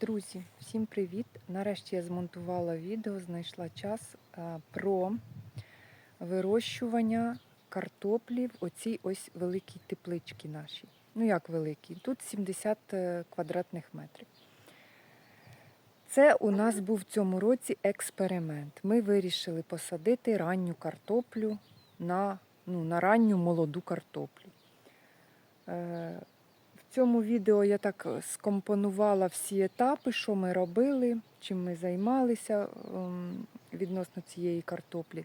Друзі, всім привіт! Нарешті я змонтувала відео, знайшла час про вирощування картоплі в оцій ось великій тепличці нашій. Ну як великій? Тут 70 е, квадратних метрів. Це у нас був в цьому році експеримент. Ми вирішили посадити ранню картоплю на, ну, на ранню молоду картоплю. Е, цьому відео я так скомпонувала всі етапи, що ми робили, чим ми займалися ем, відносно цієї картоплі.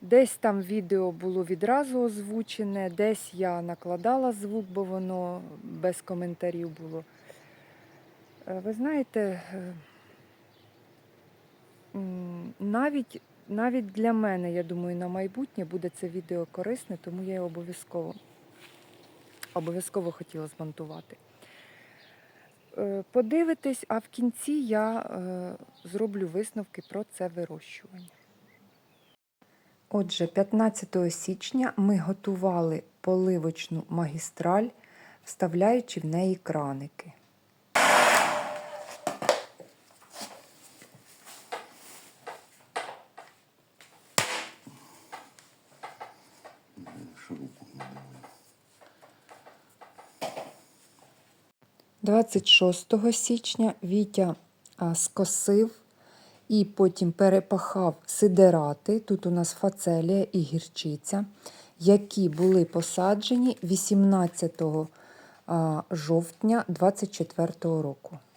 Десь там відео було відразу озвучене, десь я накладала звук, бо воно без коментарів було. Е, Ви знаєте, е, навіть, навіть для мене, я думаю, на майбутнє буде це відео корисне, тому я його обов'язково обов'язково хотіла змонтувати. Е, Подивитись, а в кінці я е, зроблю висновки про це вирощування. Отже, 15 січня ми готували поливочну магістраль, вставляючи в неї краники. 26 січня Вітя скосив і потім перепахав сидерати. Тут у нас фацелія і гірчиця, які були посаджені 18 жовтня 24 року. –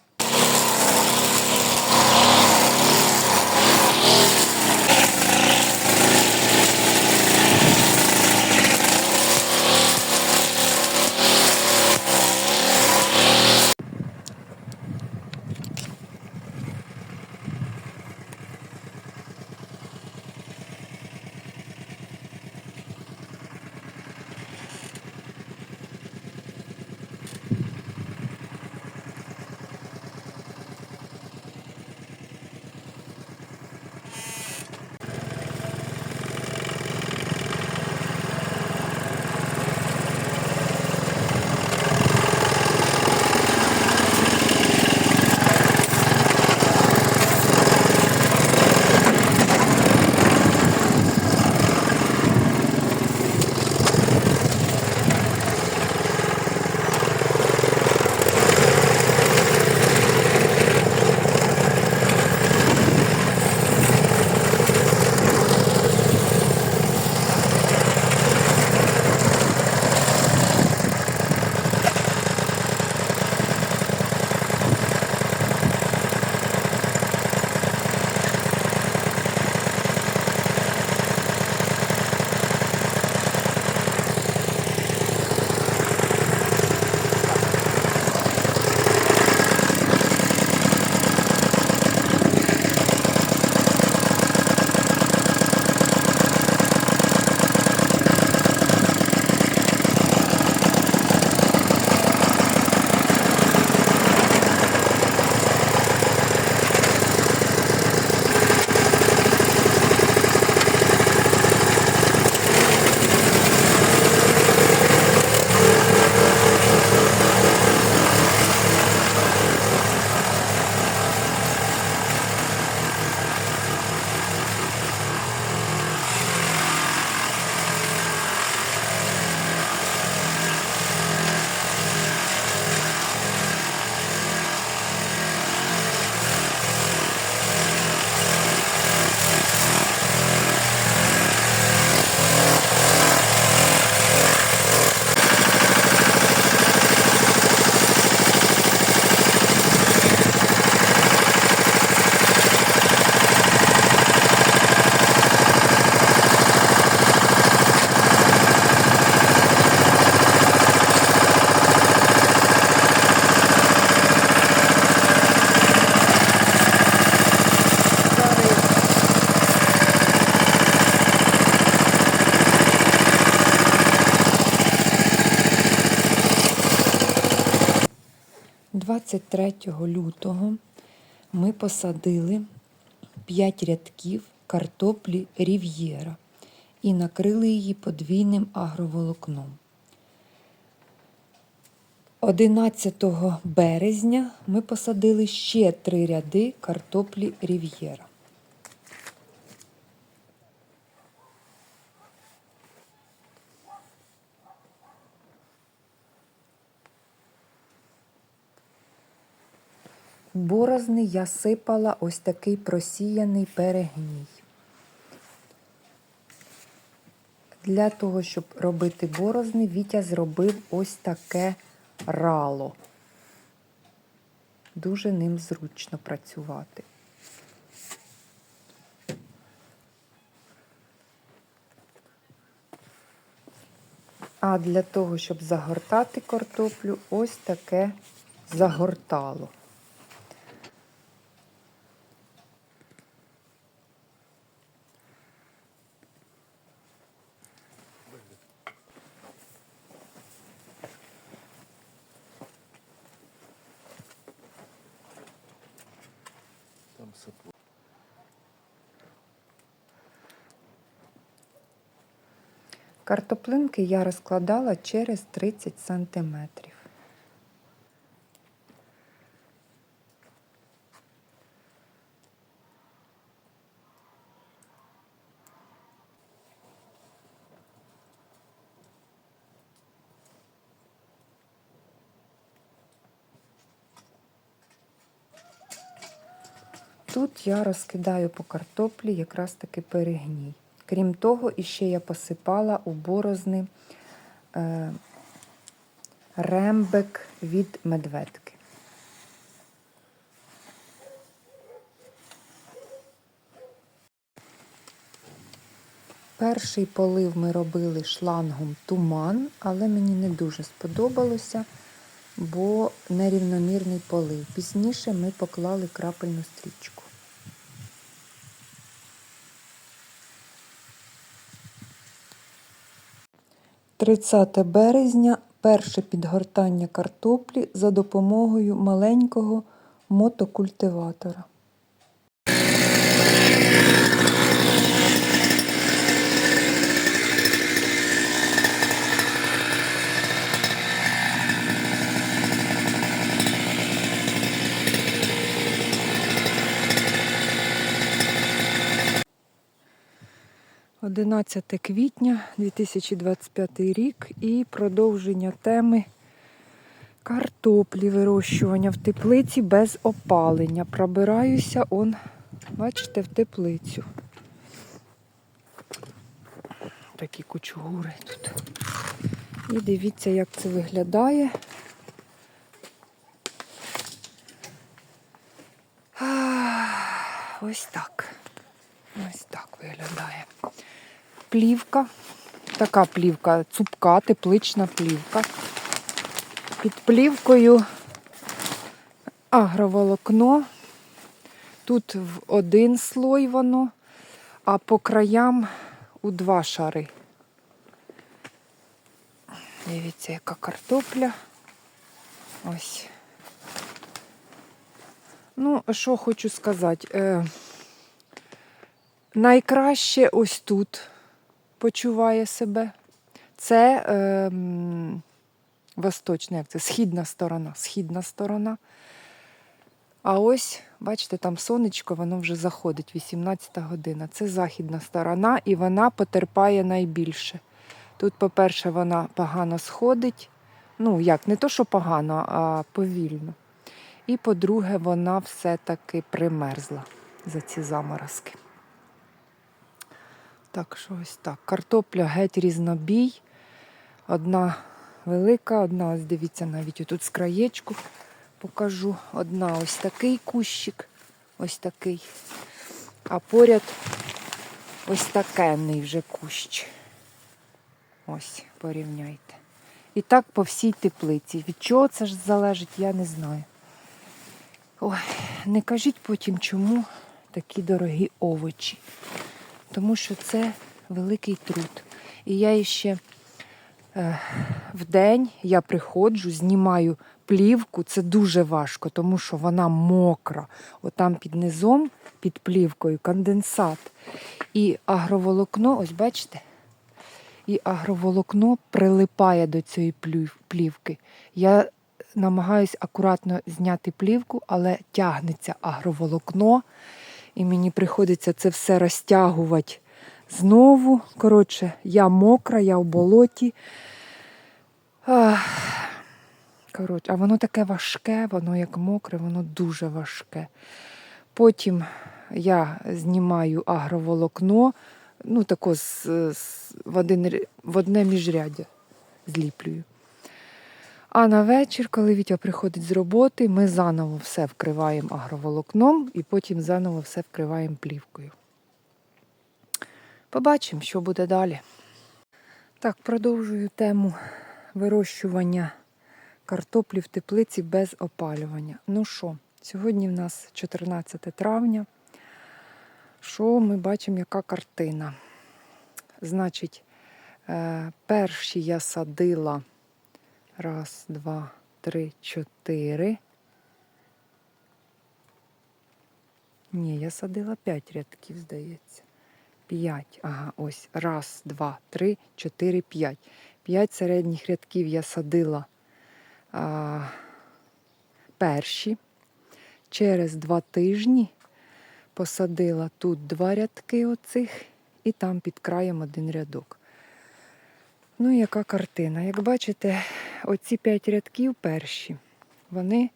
23 лютого ми посадили 5 рядків картоплі Рів'єра і накрили її подвійним агроволокном. 11 березня ми посадили ще три ряди картоплі Рів'єра. Борозни я сипала ось такий просіяний перегній. Для того, щоб робити борозни, Вітя зробив ось таке рало. Дуже ним зручно працювати. А для того, щоб загортати картоплю, ось таке загортало. Картоплинки я розкладала через 30 сантиметрів. Тут я розкидаю по картоплі якраз таки перегній. Крім того, іще я посипала у борозни е, рембек від медведки. Перший полив ми робили шлангом туман, але мені не дуже сподобалося, бо нерівномірний полив. Пізніше ми поклали крапельну стрічку. – 30 березня перше підгортання картоплі за допомогою маленького мотокультиватора. Одинадцяте квітня 2025 рік і продовження теми картоплі вирощування в теплиці без опалення. Пробираюся он, бачите, в теплицю. Такі кучугури тут. І дивіться, як це виглядає. Ось так. Ось так виглядає. Плівка. Така плівка, цупка, теплична плівка. Під плівкою агроволокно. Тут в один слой воно, а по краям у два шари. Дивіться, яка картопля. Ось. Ну, що хочу сказати. Е, найкраще ось тут почуває себе. Це е, восточна, як це, східна сторона. Східна сторона. А ось, бачите, там сонечко, воно вже заходить, 18 година. Це західна сторона, і вона потерпає найбільше. Тут, по-перше, вона погано сходить. Ну, як, не то, що погано, а повільно. І по-друге, вона все-таки примерзла за ці заморозки. Так що ось так. Картопля геть різнобій. Одна велика, одна, ось дивіться, навіть отут з краєчку покажу. Одна ось такий кущик, ось такий. А поряд ось такенний вже кущ. Ось, порівняйте. І так по всій теплиці. Від чого це ж залежить, я не знаю. Ой, не кажіть потім, чому такі дорогі овочі. Тому що це великий труд. І я ще е, в день я приходжу, знімаю плівку. Це дуже важко, тому що вона мокра. Отам під низом, під плівкою, конденсат. І агроволокно, ось бачите? І агроволокно прилипає до цієї плівки. Я намагаюсь акуратно зняти плівку, але тягнеться агроволокно, і мені приходиться це все розтягувати знову. Коротше, я мокра, я в болоті. Коротше, а воно таке важке, воно як мокре, воно дуже важке. Потім я знімаю агроволокно, ну тако з, з, в, один, в одне міжряддя зліплюю. А на вечір, коли Вітя приходить з роботи, ми заново все вкриваємо агроволокном і потім заново все вкриваємо плівкою. Побачимо, що буде далі. Так, продовжую тему вирощування картоплі в теплиці без опалювання. Ну що, сьогодні в нас 14 травня. Що ми бачимо, яка картина? Значить, е, перші я садила раз, два, три, чотири. Ні, я садила п'ять рядків, здається. П'ять. Ага, ось. Раз, два, три, чотири, п'ять. П'ять середніх рядків я садила а, перші. Через два тижні посадила тут два рядки оцих і там під краєм один рядок. Ну, яка картина? Як бачите, оці п'ять рядків перші, вони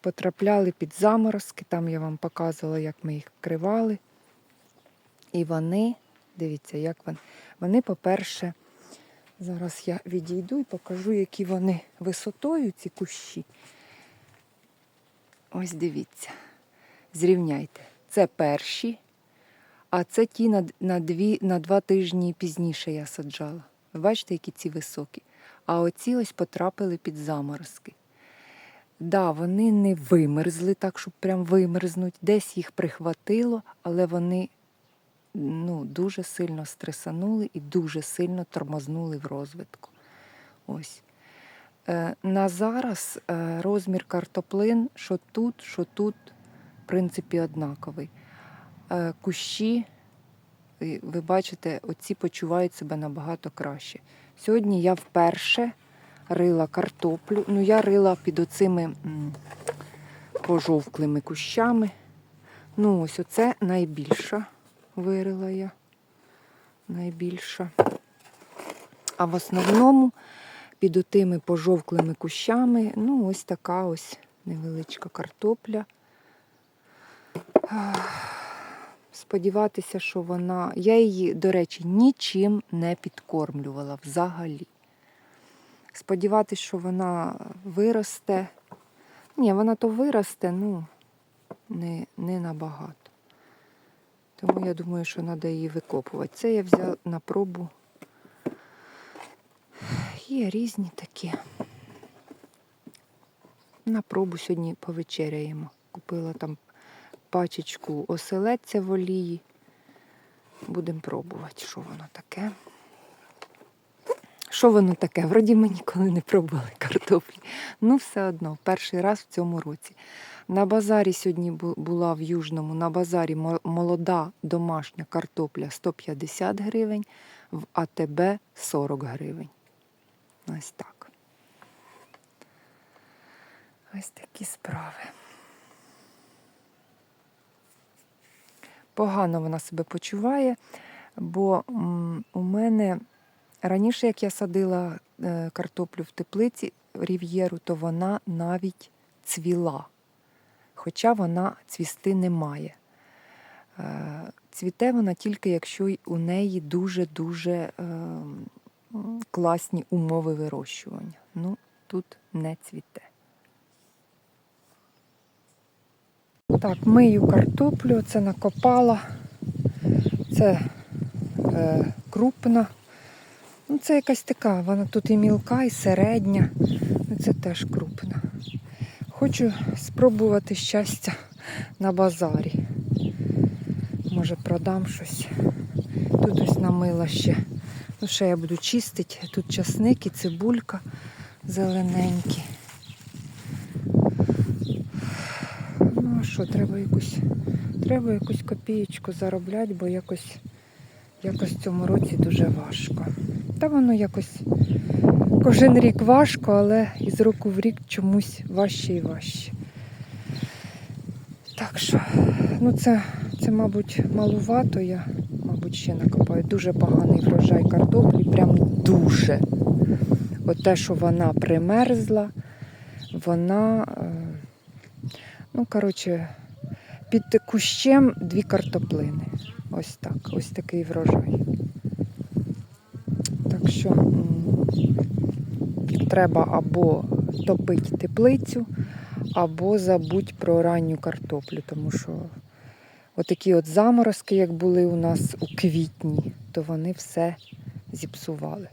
потрапляли під заморозки. Там я вам показувала, як ми їх вкривали. І вони, дивіться, як вони. Вони, по-перше, зараз я відійду і покажу, які вони висотою, ці кущі. Ось дивіться. Зрівняйте. Це перші, а це ті на, на, дві, на два тижні пізніше я саджала. Ви бачите, які ці високі. А оці ось потрапили під заморозки. Да, вони не вимерзли так, щоб прям вимерзнуть. Десь їх прихватило, але вони ну, дуже сильно стресанули і дуже сильно тормознули в розвитку. Ось. Е, на зараз е, розмір картоплин, що тут, що тут, в принципі, однаковий. Е, кущі, ви бачите, оці почувають себе набагато краще. Сьогодні я вперше рила картоплю. Ну, я рила під оцими пожовклими кущами. Ну, ось оце найбільша вирила я. Найбільша. А в основному під отими пожовклими кущами, ну, ось така ось невеличка картопля. Сподіватися, що вона. Я її, до речі, нічим не підкормлювала взагалі. Сподіватися, що вона виросте. Ні, вона то виросте, ну, не, не набагато. Тому я думаю, що треба її викопувати. Це я взяла на пробу. Є різні такі. На пробу сьогодні повечеряємо. Купила там пачечку оселедця в олії. Будемо пробувати, що воно таке. Що воно таке? Вроді ми ніколи не пробували картоплі. Ну, все одно, перший раз в цьому році. На базарі сьогодні була в Южному, на базарі молода домашня картопля 150 гривень, в АТБ 40 гривень. Ось так. Ось такі справи. Погано вона себе почуває, бо у мене раніше, як я садила е, картоплю в теплиці рів'єру, то вона навіть цвіла, хоча вона цвісти не має. Е, Цвіте вона тільки, якщо у неї дуже-дуже е, класні умови вирощування. Ну, тут не цвіте. Так, мию картоплю, це накопала. Це е, крупна. Ну, це якась така, вона тут і мілка, і середня. Ну, це теж крупна. Хочу спробувати щастя на базарі. Може продам щось. Тут ось намила ще. Ну, ще я буду чистити. Тут часник і цибулька зелененькі. Ну, а що, треба якусь, треба якусь копієчку заробляти, бо якось, якось в цьому році дуже важко. Та воно якось, Кожен рік важко, але із року в рік чомусь важче і важче. Так що, ну це, це, мабуть, малувато. Я, мабуть, ще накопаю. Дуже поганий врожай картоплі, прям дуже. От те, що вона примерзла, вона, е, ну, коротше, під кущем дві картоплини. Ось так, ось такий врожай. Так що треба або топити теплицю, або забудь про ранню картоплю, тому що отакі от заморозки, як були у нас у квітні, то вони все зіпсували.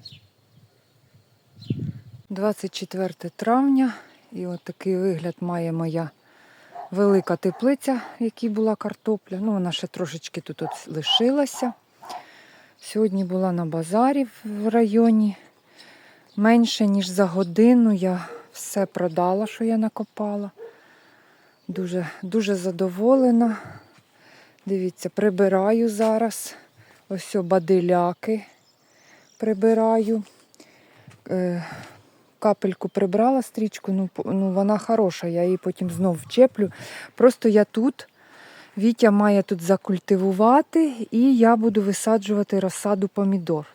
24 травня, і от такий вигляд має моя велика теплиця, в якій була картопля. Ну, вона ще трошечки тут от лишилася. Сьогодні була на базарі в районі. Менше, ніж за годину я все продала, що я накопала. Дуже, дуже задоволена. Дивіться, прибираю зараз. Ось о, бадиляки прибираю. Капельку прибрала стрічку, ну, ну вона хороша, я її потім знов вчеплю. Просто я тут, Вітя має тут закультивувати, і я буду висаджувати розсаду помідор.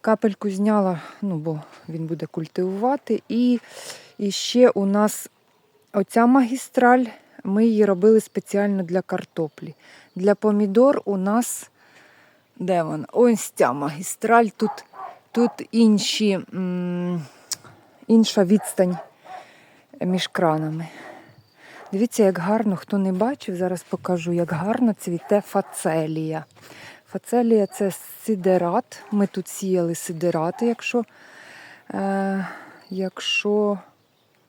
Капельку зняла, ну, бо він буде культивувати. І, і ще у нас оця магістраль, ми її робили спеціально для картоплі. Для помідор у нас, де вона? Ось ця магістраль. Тут, тут інші, м, інша відстань між кранами. Дивіться, як гарно, хто не бачив, зараз покажу, як гарно цвіте фацелія. Фацелія це сидерат. Ми тут сіяли сидерати, якщо, е, якщо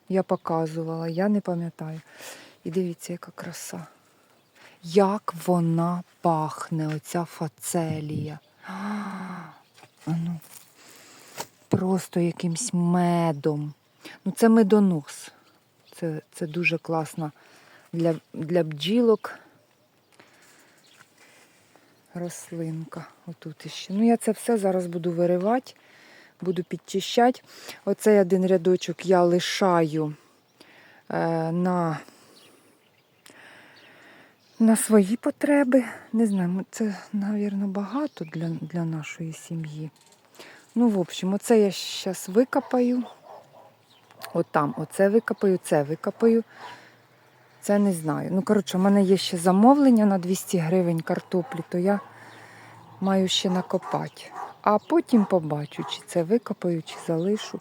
я показувала, я не пам'ятаю. І дивіться, яка краса. Як вона пахне, оця фацелія. А, ну, просто якимсь медом. Ну, це медонос. Це, це дуже класно для, для бджілок. Рослинка. Отут іще. Ну, я це все зараз буду виривати, буду підчищати. Оцей один рядочок я лишаю е, на, на свої потреби. Не знаю, це, мабуть, багато для, для нашої сім'ї. Ну, в общем, оце я зараз викопаю. От там, оце викопаю, це викопаю. Це не знаю. Ну, коротше, у мене є ще замовлення на 200 гривень картоплі, то я маю ще накопати. А потім побачу, чи це викопаю, чи залишу.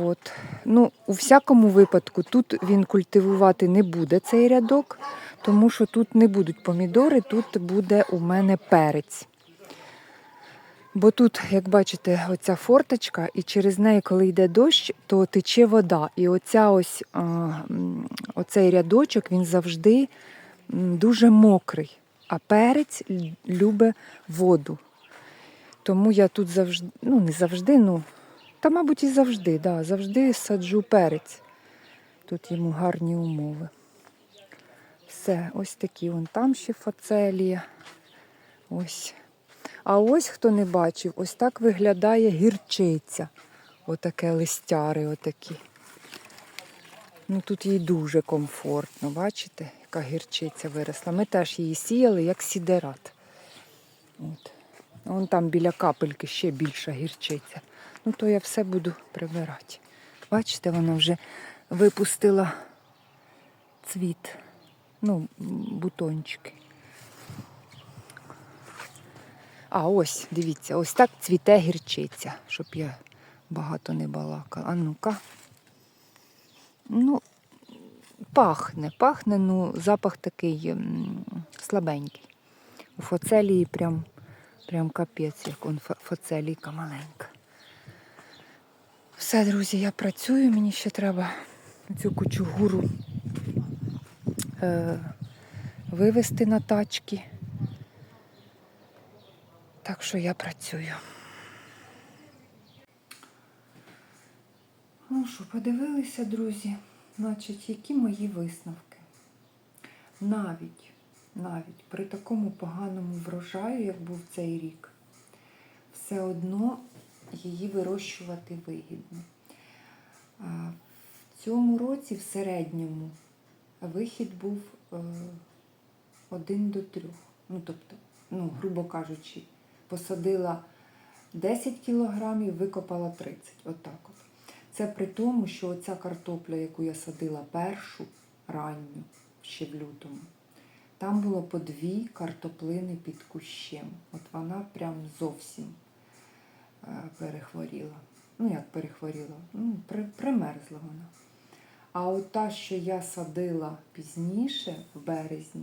От. Ну, у всякому випадку, тут він культивувати не буде цей рядок, тому що тут не будуть помідори, тут буде у мене перець. Бо тут, як бачите, оця форточка, і через неї, коли йде дощ, то тече вода. І оця ось, оцей рядочок він завжди дуже мокрий. А перець любить воду. Тому я тут завжди, ну не завжди, ну, та, мабуть, і завжди, да, завжди саджу перець. Тут йому гарні умови. Все, ось такі. Вон там ще фацелія. Ось. А ось хто не бачив, ось так виглядає гірчиця. Отаке листяри отакі. Ну тут їй дуже комфортно, бачите, яка гірчиця виросла. Ми теж її сіяли як сідерат. От. Вон там біля капельки ще більша гірчиця. Ну то я все буду прибирати. Бачите, вона вже випустила цвіт. Ну, бутончики. А ось, дивіться, ось так цвіте гірчиця, щоб я багато не балакала. А ну-ка. Ну, пахне, пахне, ну, запах такий слабенький. У фоцелії прям, прям капець, як он фоцелійка маленька. Все, друзі, я працюю, мені ще треба цю кучугуру е, вивезти на тачки. Так що я працюю. Ну що, подивилися, друзі, значить, які мої висновки. Навіть, навіть при такому поганому врожаю, як був цей рік, все одно її вирощувати вигідно. В цьому році в середньому вихід був е, один до трьох. Ну, тобто, ну, грубо кажучи, посадила 10 кілограмів, викопала 30. Отак от. Це при тому, що оця картопля, яку я садила першу, ранню, ще в лютому, там було по дві картоплини під кущем. От вона прям зовсім е, перехворіла. Ну, як перехворіла? Ну, при, примерзла вона. А от та, що я садила пізніше, в березні,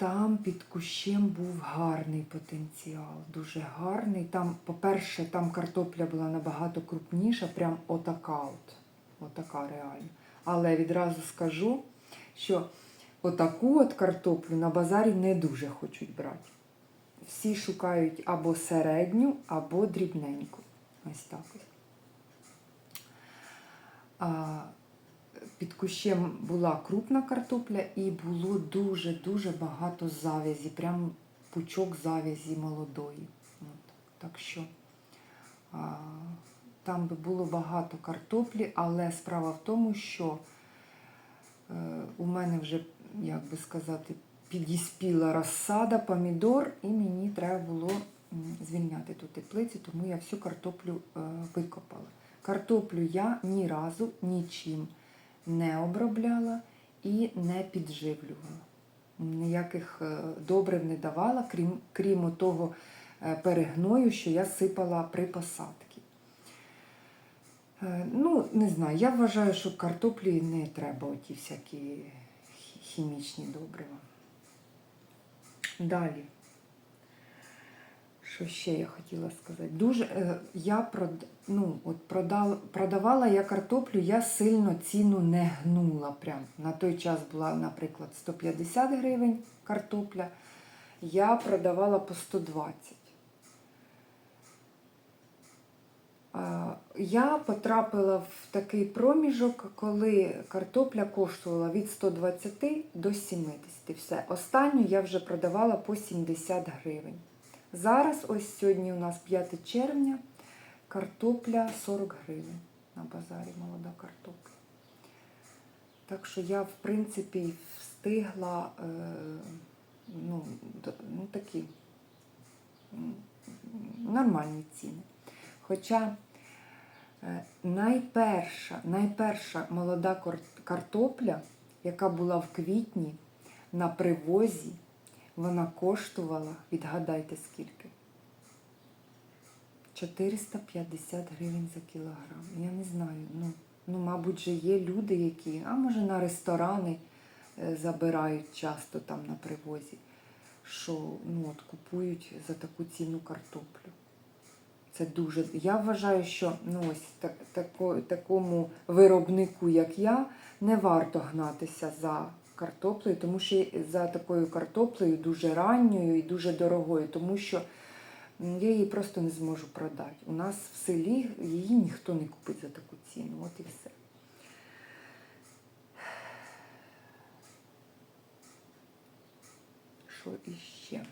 там під кущем був гарний потенціал, дуже гарний. Там, по-перше, там картопля була набагато крупніша, прям отака от. Отака реально. Але відразу скажу, що отаку от картоплю на базарі не дуже хочуть брати. Всі шукають або середню, або дрібненьку. Ось так ось. Під кущем була крупна картопля і було дуже-дуже багато завязі, прям пучок завязі молодої. От. Так що а, там би було багато картоплі, але справа в тому, що е, у мене вже, як би сказати, підіспіла розсада, помідор, і мені треба було звільняти ту теплицю, тому я всю картоплю е, викопала. Картоплю я ні разу нічим не обробляла і не підживлювала. Ніяких е, добрив не давала, крім, крім того е, перегною, що я сипала при посадці. Е, Ну, не знаю, я вважаю, що картоплі не треба оті всякі хімічні добрива. Далі. Що ще я хотіла сказати? Дуже е, я прод, ну, от продал, продавала я картоплю, я сильно ціну не гнула. Прям. На той час була, наприклад, 150 гривень картопля. Я продавала по 120. А, Я потрапила в такий проміжок, коли картопля коштувала від 120 до 70. Все. Останню я вже продавала по 70 гривень. Зараз, ось сьогодні у нас 5 червня, картопля 40 гривень на базарі, молода картопля. Так що я, в принципі, встигла е, ну, ну, такі нормальні ціни. Хоча е, найперша, найперша молода картопля, яка була в квітні на привозі, вона коштувала, відгадайте скільки? 450 гривень за кілограм. Я не знаю. Ну, ну мабуть, же є люди, які, а може на ресторани е, забирають часто там на привозі, що ну, от, купують за таку ціну картоплю. Це дуже. Я вважаю, що ну, ось так, тако, такому виробнику, як я, не варто гнатися за картоплею, тому що за такою картоплею дуже ранньою і дуже дорогою, тому що я її просто не зможу продати. У нас в селі її ніхто не купить за таку ціну. От і все. Що іще?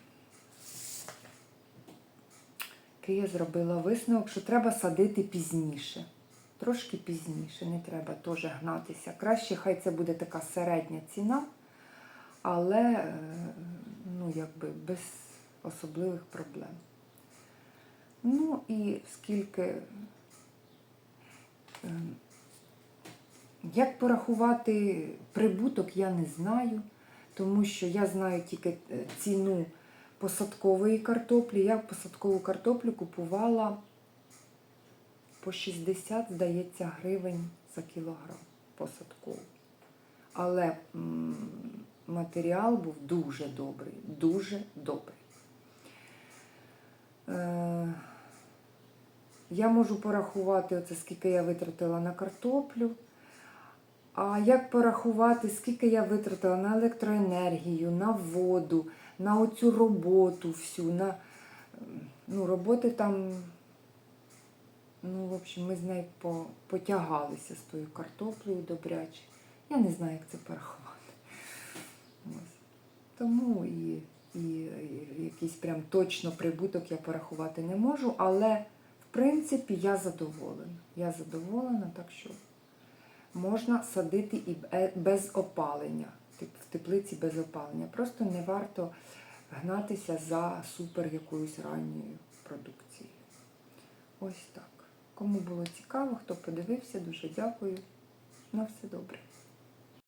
Я зробила висновок, що треба садити пізніше. Трошки пізніше, не треба теж гнатися. Краще, хай це буде така середня ціна, але е, ну, якби без особливих проблем. Ну і скільки. е, Як порахувати прибуток, я не знаю, тому що я знаю тільки е, ціну посадкової картоплі. Я посадкову картоплю купувала по 60, здається, гривень за кілограм посадкову. Але м, матеріал був дуже добрий, дуже добрий. Е, я можу порахувати, оце, скільки я витратила на картоплю. А як порахувати, скільки я витратила на електроенергію, на воду, на оцю роботу всю, на ну, роботи там, ну, в общем, ми з нею по, потягалися з тою картоплею добряче. Я не знаю, як це порахувати. Тому і, і, і якийсь прям точно прибуток я порахувати не можу, але в принципі я задоволена. Я задоволена, так що можна садити і без опалення, в теплиці без опалення. Просто не варто гнатися за супер якоюсь ранньою продукцією. Ось так. Кому було цікаво, хто подивився, дуже дякую. На все добре.